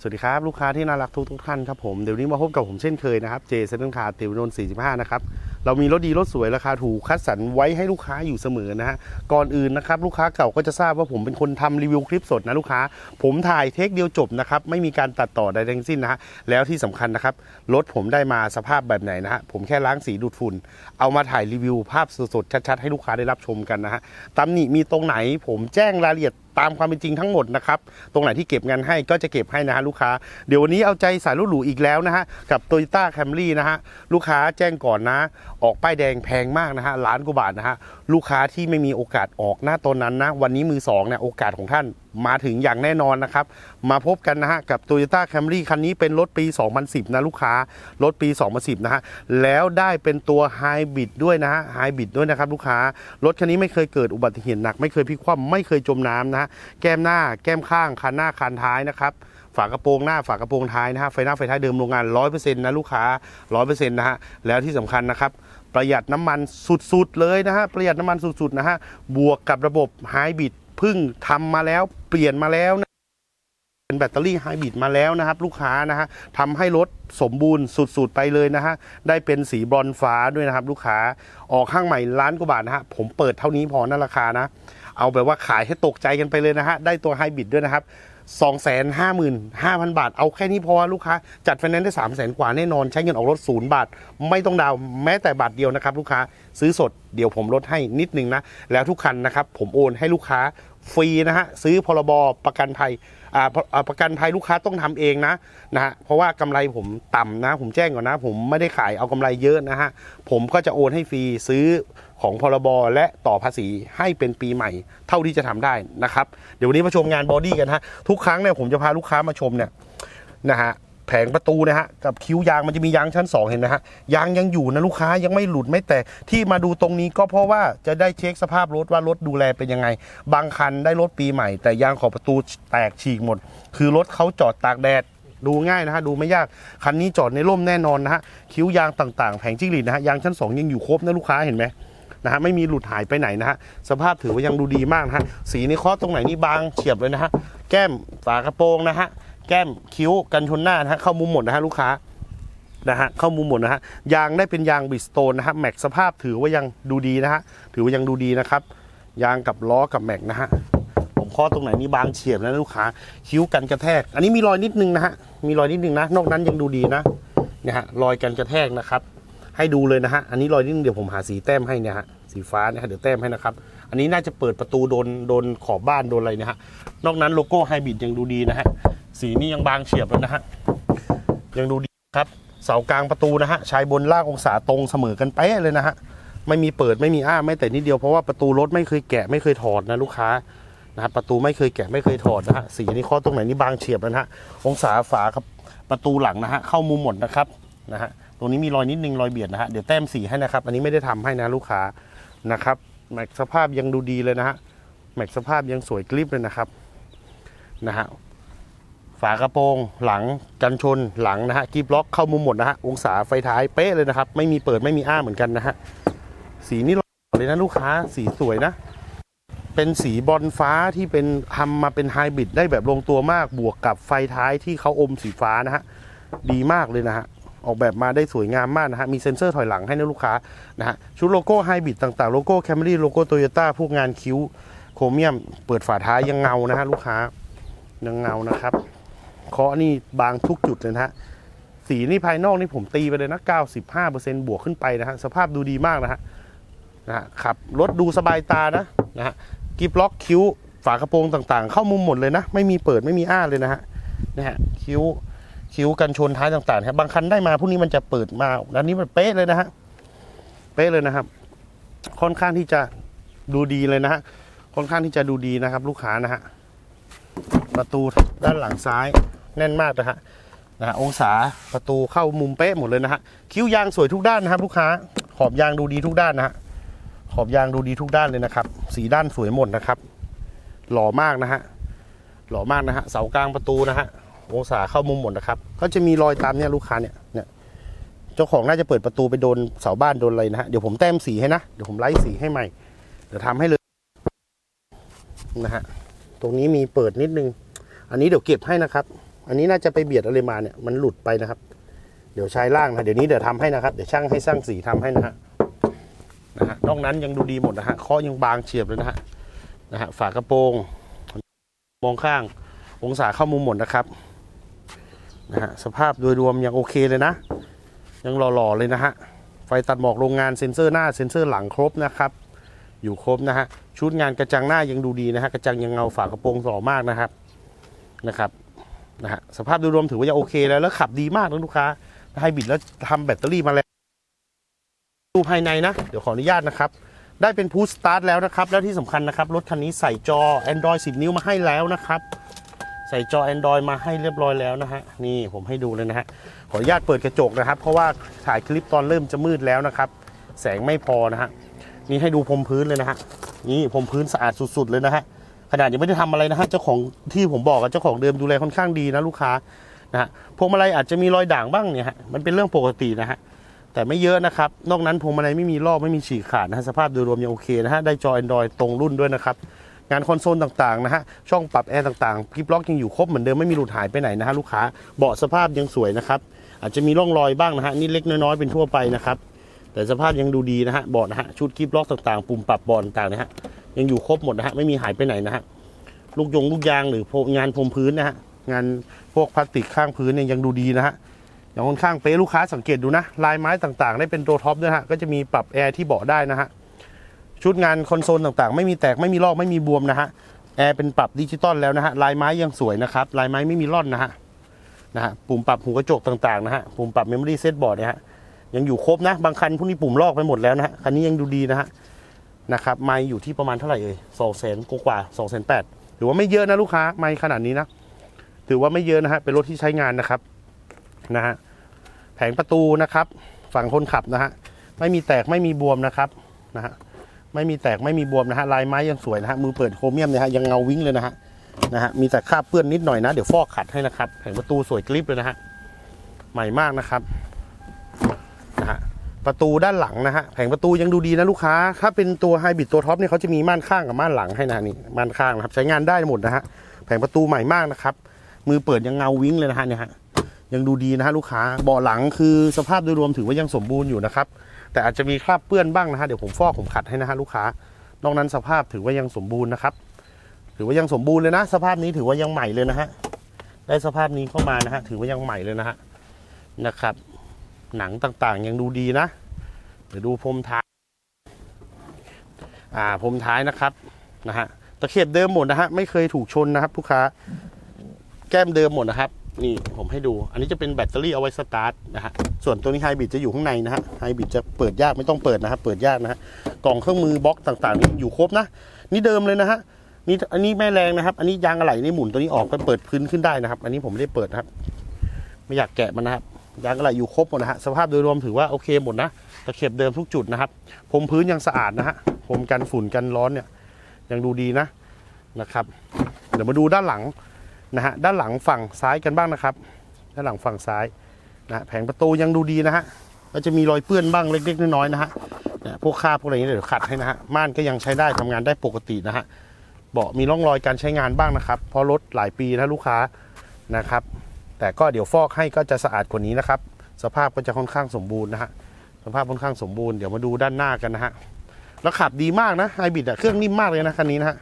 สวัสดีครับ ลูกค้าที่น่ารักทุกทุกท่านครับผม เดี๋ยวนี้มาพบกับผมเช่นเคยนะครับเจเซนต์คาร์ติวนนท์45 นะครับ เรามีรถดีรถสวยราคาถูกคัดสรรไว้ให้ลูกค้าอยู่เสมอนะฮะ ก่อนอื่นนะครับ ลูกค้าเก่าก็จะทราบว่าผมเป็นคนทำรีวิวคลิปสดนะลูกค้า ผมถ่ายเทคเดียวจบนะครับ ไม่มีการตัดต่อใดทั้งสิ้นนะฮะ แล้วที่สำคัญนะครับ รถผมได้มาสภาพแบบไหนนะฮะ ผมแค่ล้างสีดูดฝุ่น เอามาถ่ายรีวิวภาพสดๆชัดๆให้ลูกค้าได้รับชมกันนะฮะตำหนิมีตรงไหน ผมแจ้งรายละเอียด ตามความเป็นจริงทั้งหมดนะครับ ตรงไหนที่เก็บงานให้ก็จะเก็บให้นะฮะลูกค้า เดี๋ยววันนี้เอาใจสายรถหรูอีกแล้วนะฮะ กับ t o y ยต้าแคมรี่นะฮะ ลูกค้าแจ้งก่อนนะ ออกป้ายแดงแพงมากนะฮะล้านกว่าบาทนะฮะ ลูกค้าที่ไม่มีโอกาสออกหน้าตอนนั้นนะ วันนี้มือสองเนี่ยโอกาสของท่าน มาถึงอย่างแน่นอนนะครับ มาพบกันนะฮะกับ t o y ยต้าแคมรี่คันนี้เป็นรถปี 2010 นะลูกค้ารถปี 2010 นะฮะแล้วได้เป็นตัวไฮบริดด้วยนะฮะไฮบริดด้วยนะครับลูกค้ารถคันนี้ไม่เคยเกิดอุบัติเหตุหนัก ไม่เคยพลิกคว่ำไม่เคยจมน้ำนะฮะแก้มหน้าแก้มข้างคันหน้าคันท้ายนะครับฝากระโปรงหน้าฝากระโปรงท้ายนะฮะไฟหน้าไฟท้ายเดิมโรงงาน 100%นะลูกค้า 100%นะฮะแล้วที่สำคัญนะครับประหยัดน้ำมันสุดๆเลยนะฮะประหยัดน้ำมันสุดๆนะฮะบวกกับระบบไฮบริด พึ่งทำมาแล้วเปลี่ยนมาแล้วนะเป็นแบตเตอรี่ไฮบริดมาแล้วนะครับ ลูกค้านะฮะทำให้รถสมบูรณ์สุดๆไปเลยนะฮะได้เป็นสีบรอนฟ้าด้วยนะครับ ลูกค้าออกข้างใหม่ล้านกว่าบาทนะฮะผมเปิดเท่านี้พอนะราคานะ เอาแบบว่าขายให้ตกใจกันไปเลยนะฮะได้ตัวไฮบริดด้วยนะครับ 255,000 บาท เอาแค่นี้พอลูกค้า จัดไฟแนนซ์ได้ 3 0 0 0 0กว่าแน่นอน ใช้เงินออกรถศูนย์บาท ไม่ต้องดาวแม้แต่บาทเดียวนะครับ ลูกค้าซื้อสดเดี๋ยวผมลดให้นิดนึงนะ แล้วทุกคันนะครับ ผมโอนให้ลูกค้าฟรีนะฮะ ซื้อพรบประกันภัยอ่าประกันภัยลูกค้าต้องทำเองนะนะฮะเพราะว่ากำไรผมต่ำนะ ผมแจ้งก่อนนะ ผมไม่ได้ขายเอากำไรเยอะนะฮะผมก็จะโอนให้ฟรีซื้อ ของพรบและต่อภาษีให้เป็นปีใหม่ เท่าที่จะทำได้นะครับ เดี๋ยววันนี้มาชมงานบอดี้กันฮะทุกครั้งเนี่ยผมจะพาลูกค้ามาชมเนี่ยนะฮะแผงประตูนะฮะกับคิ้วยางมันจะมียางชั้น 2 เห็นไหมฮะยางยังอยู่นะลูกค้ายังไม่หลุดไม่แตกที่มาดูตรงนี้ก็เพราะว่าจะได้เช็คสภาพรถว่ารถดูแลเป็นยังไง บางคันได้รถปีใหม่ แต่ยางขอบประตูแตกฉีกหมด คือรถเขาจอดตากแดดดูง่ายนะฮะดูไม่ยากคันนี้จอดในร่มแน่นอนนะฮะคิ้วยางต่างๆ แผงจิ้งหรีดนะฮะยางชั้น 2 ยังอยู่ครบนะลูกค้าเห็นไหม นะฮะไม่มีหลุดหายไปไหนนะฮะสภาพถือว่ายังดูดีมากนะฮะสีนข้อตรงไหนนี่บางเฉียบเลยนะฮะแก้มฝากระโปรงนะฮะแก้มคิ้วกันชนหน้านะฮะเข้ามุมหมดนะฮะลูกค้านะฮะเข้ามุมหมดนะฮะยางได้เป็นยางบิสโตนนะฮะแม็กสภาพถือว่ายังดูดีนะฮะถือว่ายังดูดีนะครับยางกับล้อกับแม็กนะฮะผมข้อตรงไหนนี่บางเฉียบนะลูกค้าคิ้วกันกระแทก อันนี้มีรอยนิดนึงนะฮะมีรอยนิดนึงนะ นอกนั้นยังดูดีนะเนี่ยฮะรอยกันกระแทกนะครับ ให้ดูเลยนะฮะ อันนี้รอยนิดนึงเดี๋ยวผมหาสีแต้มให้เนี่ยฮะ สีฟ้านะฮะเดี๋ยวแต้มให้นะครับ อันนี้น่าจะเปิดประตูโดนโดนขอบบ้านโดนอะไรนะฮะ นอกนั้นโลโก้ไฮบริดยังดูดีนะฮะ สีนี่ยังบางเฉียบเลยนะฮะ ยังดูดีครับ เสากลางประตูนะฮะ ชายบนล่างองศาตรงเสมอกันเป๊ะเลยนะฮะ ไม่มีเปิดไม่มีอ้าไม่แต่นิดเดียวเพราะว่าประตูรถไม่เคยแกะไม่เคยถอดนะลูกค้านะครับประตูไม่เคยแกะไม่เคยถอดนะฮะ สีนี่ข้อตรงไหนนี่บางเฉียบแล้วนะฮะ องศาฝาครับประตูหลังนะฮะเข้ามุมหมดนะครับนะฮะ ตรงนี้มีรอยนิดนึงรอยเบียดนะฮะเดี๋ยวแต้มสีให้นะครับ อันนี้ไม่ได้ทำให้นะลูกค้านะครับแม็กสภาพยังดูดีเลยนะฮะแม็กสภาพยังสวยกริบเลยนะครับนะฮะฝากระโปรงหลังกันชนหลังนะฮะกีบล็อกเข้ามุมหมดนะฮะองศาไฟท้ายเป๊ะเลยนะครับ ไม่มีเปิดไม่มีอ้าเหมือนกันนะฮะสีนี่หล่อเลยนะลูกค้าสีสวยนะ เป็นสีบอลฟ้าที่เป็นทำมาเป็นไฮบริดได้แบบลงตัวมากบวกกับไฟท้ายที่เขาอมสีฟ้านะฮะดีมากเลยนะฮะ ออกแบบมาได้สวยงามมากนะฮะ มีเซ็นเซอร์ถอยหลังให้นะลูกค้านะฮะ ชุดโลโก้ไฮบริดต่างๆ โลโก้แคมรี่โลโก้โตโยต้าพวกงานคิ้วโครเมียม เปิดฝาท้ายยังเงานะฮะลูกค้ายังเงานะครับเคาะนี่บางทุกจุดเลยนะฮะสีนี่ภายนอกนี่ผมตีไปเลยนะ 95%บวกขึ้นไปนะฮะ สภาพดูดีมากนะฮะนะฮะขับรถดูสบายตานะนะฮะกิฟล็อกคิ้ว ฝากระโปรงต่างๆ เข้ามุมหมดเลยนะ ไม่มีเปิดไม่มีอ้าเลยนะฮะนะฮะคิ้ว คิ้วกันชนท้ายต่างๆครับบางคันได้มาพวกนี้มันจะเปิดมาอันนี้มันเป๊ะเลยนะฮะเป๊ะเลยนะครับ ค่อนข้างที่จะดูดีเลยนะฮะค่อนข้างที่จะดูดีนะครับ ลูกค้านะฮะประตูด้านหลังซ้ายแน่นมากนะฮะนะฮะองศาประตูเข้ามุมเป๊ะหมดเลยนะฮะคิ้วยางสวยทุกด้านนะครับ ลูกค้าขอบยางดูดีทุกด้านนะฮะขอบยางดูดีทุกด้านเลยนะครับ สีด้านสวยหมดนะครับ หล่อมากนะฮะหล่อมากนะฮะเสากลางประตูนะฮะ องศาเข้ามุมหมดนะครับ ก็จะมีรอยตามเนี่ยลูกค้าเนี่ยเนี่ยเจ้าของน่าจะเปิดประตูไปโดนเสาบ้านโดนอะไรนะฮะเดี๋ยวผมแต้มสีให้นะเดี๋ยวผมไล่สีให้ใหม่เดี๋ยวทำให้เลยนะฮะตรงนี้มีเปิดนิดนึง อันนี้เดี๋ยวเก็บให้นะครับ อันนี้น่าจะไปเบียดอะไรมาเนี่ยมันหลุดไปนะครับ เดี๋ยวใช้ล่างนะเดี๋ยวนี้เดี๋ยวทำให้นะครับเดี๋ยวช่างให้สร้างสีทำให้นะฮะนะฮะนอกนั้นยังดูดีหมดนะฮะเคาะยังบางเฉียบเลยนะฮะนะฮะฝากระโปรง มองข้างองศาเข้ามุมหมดนะครับ นะฮะสภาพโดยรวมยังโอเคเลยนะ ยังหล่อๆเลยนะฮะไฟตัดหมอกโรงงานเซ็นเซอร์หน้าเซ็นเซอร์หลังครบนะครับ อยู่ครบนะฮะชุดงานกระจังหน้ายังดูดีนะฮะกระจังยังเงาฝากระโปรงหล่อมากนะครับนะครับนะฮะสภาพโดยรวมถือว่ายังโอเคแล้วแล้วขับดีมากนะลูกค้าไฮบริดแล้วทำแบตเตอรี่มาแล้วดูภายในนะ เดี๋ยวขออนุญาตนะครับ ได้เป็นพูสตาร์ทแล้วนะครับ แล้วที่สำคัญนะครับ รถคันนี้ใส่จอ Android 10 นิ้วมาให้แล้วนะครับ ใส่จอ Android มาให้เรียบร้อยแล้วนะฮะ นี่ผมให้ดูเลยนะฮะ ขออนุญาตเปิดกระจกนะครับ เพราะว่าถ่ายคลิปตอนเริ่มจะมืดแล้วนะครับ แสงไม่พอนะฮะ นี่ให้ดูพรมพื้นเลยนะฮะ นี่พรมพื้นสะอาดสุด ๆ เลยนะฮะ ขนาดยังไม่ได้ทำอะไรนะฮะ เจ้าของที่ผมบอกกับเจ้าของเดิมดูแลค่อนข้างดีนะลูกค้านะฮะ พวงมาลัยอาจจะมีรอยด่างบ้างเนี่ยฮะ มันเป็นเรื่องปกตินะฮะ แต่ไม่เยอะนะครับ นอกนั้นพวงมาลัยไม่มีลอกไม่มีฉีกขาดนะฮะ สภาพโดยรวมยังโอเคนะฮะ ได้จอ Android ตรงรุ่นด้วยนะครับ งานคอนโซลต่างๆนะฮะช่องปรับแอร์ต่างๆคลิปล็อกยังอยู่ครบเหมือนเดิมไม่มีหลุดหายไปไหนนะฮะลูกค้าเบาะสภาพยังสวยนะครับอาจจะมีร่องรอยบ้างนะฮะนี่เล็กน้อยๆเป็นทั่วไปนะครับแต่สภาพยังดูดีนะฮะเบาะนะฮะชุดคลิปล็อกต่างๆ ปุ่มปรับบอลต่างๆนะฮะยังอยู่ครบหมดนะฮะไม่มีหายไปไหนนะฮะลูกยงลูกยางหรืองานพรมพื้นนะฮะงานพวกพลาสติกข้างพื้นเนี่ยยังดูดีนะฮะอย่างค่อนข้างเป๊ะลูกค้าสังเกตดูนะลายไม้ต่างๆ ได้เป็นตัวท็อปด้วยฮะก็จะมีปรับแอร์ที่เบาะได้นะฮะ ชุดงานคอนโซลต่างๆ ไม่มีแตกไม่มีลอกไม่มีบวมนะฮะแอร์เป็นปรับดิจิตอลแล้วนะฮะลายไม้ยังสวยนะครับลายไม้ไม่มีร่อนนะฮะนะฮะปุ่มปรับหูกระจกต่างๆนะฮะปุ่มปรับเมมโมรี่เซตบอร์ดนี่ยฮะยังอยู่ครบนะ บางคันพวกนี้ปุ่มลอกไปหมดแล้วนะฮะคันนี้ยังดูดีนะฮะนะครับไม้อยู่ที่ประมาณเท่าไหร่เอ่ยสองแสนกว่าสองแสนแปดถือว่าไม่เยอะนะลูกค้าไม้ขนาดนี้นะถือว่าไม่เยอะนะฮะเป็นรถที่ใช้งานนะครับนะฮะแผงประตูนะครับ ฝั่งคนขับนะฮะไม่มีแตกไม่มีบวมนะครับนะฮะ ไม่มีแตกไม่มีบวมนะฮะลายไม้ยังสวยนะฮะมือเปิดโครเมียมเนี่ยฮะยังเงาวิ่งเลยนะฮะนะฮะมีแต่คราบเปื้อนนิดหน่อยนะ เดี๋ยวฟอกขัดให้นะครับแผงประตูสวยกริบเลยนะฮะใหม่มากนะครับนะฮะประตูด้านหลังนะฮะแผงประตูยังดูดีนะลูกค้า ถ้าเป็นตัวไฮบริดตัวท็อปเนี่ยเขาจะมีม่านข้างกับม่านหลังให้นะนี่ม่านข้างนะครับใช้งานได้หมดนะฮะแผงประตูใหม่มากนะครับ มือเปิดยังเงาวิ่งเลยนะฮะเนี่ยฮะยังดูดีนะฮะลูกค้าเบาะหลังคือสภาพโดยรวมถือว่ายังสมบูรณ์อยู่นะครับ แต่อาจจะมีคราบเปื้อนบ้างนะฮะเดี๋ยวผมฟอกผมขัดให้นะฮะลูกค้านอกนั้นสภาพถือว่ายังสมบูรณ์นะครับถือว่ายังสมบูรณ์เลยนะ สภาพนี้ถือว่ายังใหม่เลยนะฮะได้สภาพนี้เข้ามานะฮะถือว่ายังใหม่เลยนะฮะนะครับ หนังต่างๆยังดูดีนะเดี๋ยวดูพรมท้ายอ่าพรมท้ายนะครับนะฮะตะเข็บเดิมหมดนะฮะไม่เคยถูกชนนะครับลูกค้าแก้มเดิมหมดนะครับ นี่ผมให้ดู อันนี้จะเป็นแบตเตอรี่เอาไว้สตาร์ทนะฮะ ส่วนตัวนี้ไฮบริดจะอยู่ข้างในนะฮะ ไฮบริดจะเปิดยากไม่ต้องเปิดนะครับเปิดยากนะฮะ กล่องเครื่องมือบล็อกต่างๆนี่อยู่ครบนะ นี่เดิมเลยนะฮะ นี่อันนี้แม่แรงนะครับ อันนี้ยางอะไหล่นี่หมุนตัวนี้ออกไปเปิดพื้นขึ้นได้นะครับ อันนี้ผมไม่ได้เปิดนะครับ ไม่อยากแกะมันนะครับ ยางอะไหล่อยู่ครบหมดนะฮะ สภาพโดยรวมถือว่าโอเคหมดนะ ตะเข็บเดิมทุกจุดนะครับพรมพื้นยังสะอาดนะฮะพรมกันฝุ่นกันร้อนเนี่ย ยังดูดีนะนะครับ เดี๋ยวมาดูด้านหลัง นะฮะด้านหลังฝั่งซ้ายกันบ้างนะครับ ด้านหลังฝั่งซ้ายนะแผงประตูยังดูดีนะฮะก็จะมีรอยเปื้อนบ้างเล็ก ๆ น้อยๆนะฮะนี่ยพวกคราบพวกอะไรนี้เดี๋ยวขัดให้นะฮะม่านก็ยังใช้ได้ทำงานได้ปกตินะฮะเบาะมีร่องรอยการใช้งานบ้างนะครับเพราะรถหลายปีนะลูกค้านะครับ แต่ก็เดี๋ยวฟอกให้ก็จะสะอาดกว่านี้นะครับ สภาพก็จะค่อนข้างสมบูรณ์นะฮะสภาพค่อนข้างสมบูรณ์เดี๋ยวมาดูด้านหน้ากันนะฮะแล้วขับดีมากนะไฮบริดอะเครื่องนิ่มมากเลยนะคันนี้นะฮะ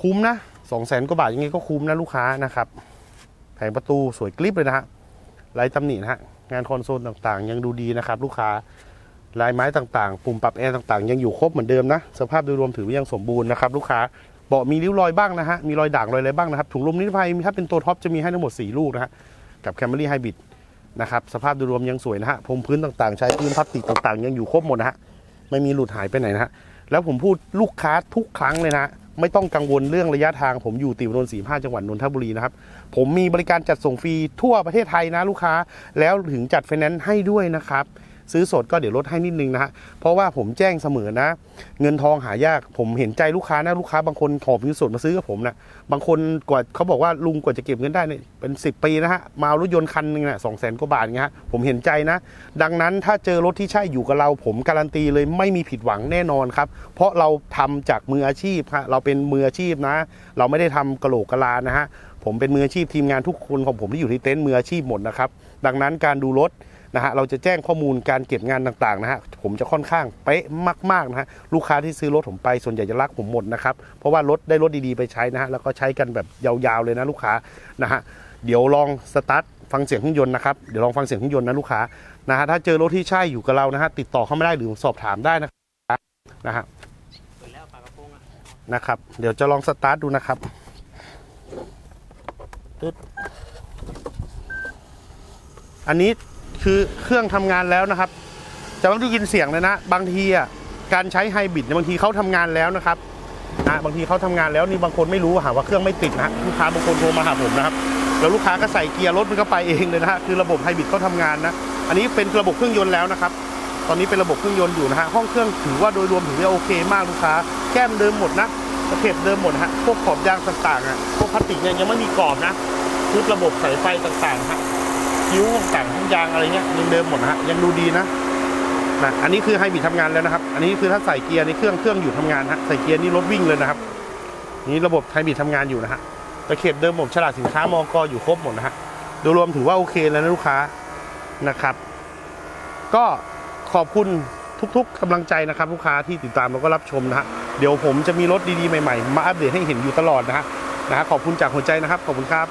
คุ้มนะ สองแสนกว่าบาทยังไงก็คุ้มนะลูกค้านะครับ แผงประตูสวยกริบเลยนะฮะลายตำหนินะฮะงานคอนโซลต่างๆ ยังดูดีนะครับลูกค้าลายไม้ต่างๆ ปุ่มปรับแอร์ต่างๆ ยังอยู่ครบเหมือนเดิมนะ สภาพโดยรวมถือว่ายังสมบูรณ์นะครับลูกค้าเบาะมีริ้วรอยบ้างนะฮะ มีรอยด่างรอยอะไรบ้างนะครับ ถุงลมนิรภัยถ้าเป็นตัวท็อปจะมีให้ทั้งหมด 4 ลูกนะฮะ กับแคมรี่ไฮบริดนะครับ สภาพโดยรวมยังสวยนะฮะพรมพื้นต่างๆ ใช้พื้นพลาสติกต่างๆ ยังอยู่ครบหมดนะฮะ ไม่มีหลุดหายไปไหนนะฮะ แล้วผมพูดลูกค้าทุกครั้งเลยนะ ไม่ต้องกังวลเรื่องระยะทางผมอยู่ติวนนท์สีห้าจังหวัดนนทบุรีนะครับ ผมมีบริการจัดส่งฟรีทั่วประเทศไทยนะลูกค้า แล้วถึงจัดไฟแนนซ์ให้ด้วยนะครับ ซื้อสดก็เดี๋ยวลดให้นิดนึงนะฮะเพราะว่าผมแจ้งเสมอนะ เงินทองหายากผมเห็นใจลูกค้านะลูกค้าบางคนขอบเงินสดมาซื้อกับผมนะบางคนกว่าเขาบอกว่าลุงกว่าจะเก็บเงินได้เนี่ยเป็น 10 ปีนะฮะมาเอารถยนต์คันหนึ่งนะสองแสนกว่าบาทเงี้ยฮะผมเห็นใจนะ ดังนั้นถ้าเจอรถที่ใช่อยู่กับเรา ผมการันตีเลยไม่มีผิดหวังแน่นอนครับเพราะเราทำจากมืออาชีพฮะเราเป็นมืออาชีพนะ เราไม่ได้ทำกระโหลกกะลานะฮะผผมเป็นมืออาชีพทีมงานทุกคนของผมที่อยู่ที่เต็นท์มืออาชีพหมดนะครับ ดังนั้นการดูรถ นะฮะเราจะแจ้งข้อมูลการเก็บงานต่างๆนะฮะผมจะค่อนข้างเป๊ะมากๆนะฮะลูกค้าที่ซื้อรถผมไปส่วนใหญ่จะรักผมหมดนะครับเพราะว่ารถได้รถดีๆไปใช้นะฮะแล้วก็ใช้กันแบบยาวๆเลยนะลูกค้านะฮะเดี๋ยวลองสตาร์ทฟังเสียงเครื่องยนต์นะครับเดี๋ยวลองฟังเสียงเครื่องยนต์นะลูกค้านะฮะถ้าเจอรถที่ใช่อยู่กับเรานะฮะติดต่อเข้ามาได้หรือสอบถามได้นะครับนะฮะเปิดแล้วปลากระโปรงอะนะครับ เดี๋ยวจะลองสตาร์ทดูนะครับตึ๊ดอันนี้ คือเครื่องทำงานแล้วนะครับจะไม่ได้ยินเสียงเลยนะ บางทีอะการใช้ไฮบริดบางทีเขาทำงานแล้วนะครับนะบางทีเขาทำงานแล้วนี่บางคนไม่รู้หาว่าเครื่องไม่ติดนะลูกค้าบางคนโทรมาหาผมนะครับแล้วลูกค้าก็ใส่เกียร์รถมันก็ไปเองเลยนะฮะคือระบบไฮบริดเขาทำงานนะอันนี้เป็นระบบเครื่องยนต์แล้วนะครับ ตอนนี้เป็นระบบเครื่องยนต์อยู่นะฮะห้องเครื่องถือว่าโดยรวมถือว่าโอเคมากลูกค้าแก้มเดิมหมดนะตะเข็บเดิมหมดฮะพวกขอบยางต่างๆอะพวกพลาสติกเนี่ยยังไม่มีกรอบนะชุดระบบสายไฟต่างๆฮะ คิ้วต่างทุกยางอะไรเงี้ยยังเดิมหมดนะฮะยังดูดีนะนะอันนี้คือไฮบริดทำงานแล้วนะครับ อันนี้คือถ้าใส่เกียร์ในเครื่องเครื่องอยู่ทำงานฮะใส่เกียร์นี่รถวิ่งเลยนะครับ นี่ระบบไฮบริดทำงานอยู่นะฮะตะเข็บเดิมหมดฉลากสินค้ามอกออยู่ครบหมดนะฮะโดยรวมถือว่าโอเคแล้วนะลูกค้านะครับ ก็ขอบคุณทุกๆกำลังใจนะครับลูกค้าที่ติดตามแล้วก็รับชมนะฮะเดี๋ยวผมจะมีรถดีๆใหม่ๆ มาอัปเดตให้เห็นอยู่ตลอดนะฮะนะฮะขอบคุณจากหัวใจนะครับขอบคุณครับ